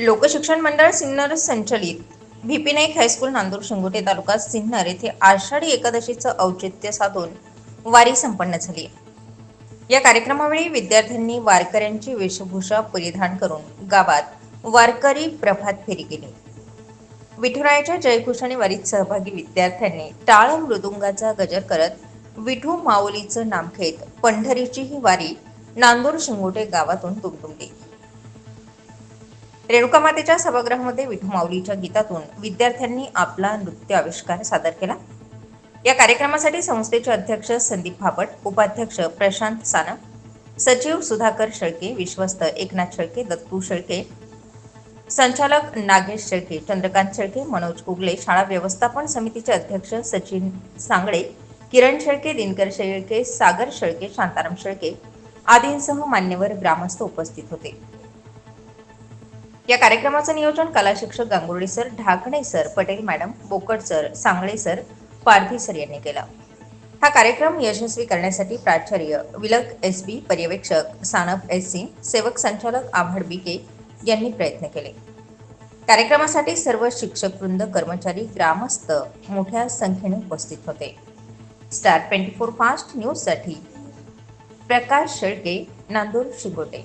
लोकशिक्षण मंडळ सिन्नर संचलित. V Naik high school Nandur Shingote taluka Sinnar येथे आषाढी एकादशीचं औचित्य साधून वारी संपन्न झाली. या कार्यक्रमावेळी विद्यार्थ्यांनी वारकऱ्यांची वेशभूषा परिधान करून गावात वारकरी प्रभात फेरी केली. विठुरायाच्या जयघोषाने वारीत सहभागी विद्यार्थ्यांनी टाळ मृदुंगाचा गजर करत विठू माऊलीचं नाम घेत पंढरीची ही वारी नांदूर शिंगोटे गावातून तुमटुमली रेणुका मातेच्या सभागृहामध्ये विठू माऊलीच्या गीतातून विद्यार्थ्यांनी आपला नृत्य आविष्कार सादर केला. या कार्यक्रमासाठी संस्थेचे अध्यक्ष संदीप भापट उपाध्यक्ष प्रशांत सानप सचिव सुधाकर शेळके विश्वस्त एकनाथ शेळके दत्तू शेळके संचालक नागेश शेळके चंद्रकांत शेळके मनोज कुगले शाळा व्यवस्थापन समितीचे अध्यक्ष सचिन सांगळे किरण शेळके दिनकर शेळके सागर शेळके शांताराम शेळके आदींसह मान्यवर ग्रामस्थ उपस्थित होते. या कार्यक्रमाचं नियोजन कला शिक्षक Gangurdi sir Dhakne sir Patel madam Bokad sir Sangle sir Pardhi sir यांनी केला. हा कार्यक्रम यशस्वी करण्यासाठी प्राचार्य विलक एस बी पर्यवेक्षक सानप एस सी सेवक संचालक आभाड बी के यांनी प्रयत्न केले. कार्यक्रमासाठी सर्व शिक्षक वृंद कर्मचारी ग्रामस्थ मोठ्या संख्येने उपस्थित होते. स्टार ट्वेंटी फोर फास्ट न्यूजसाठी प्रकाश शेळके नांदूर शिगोटे.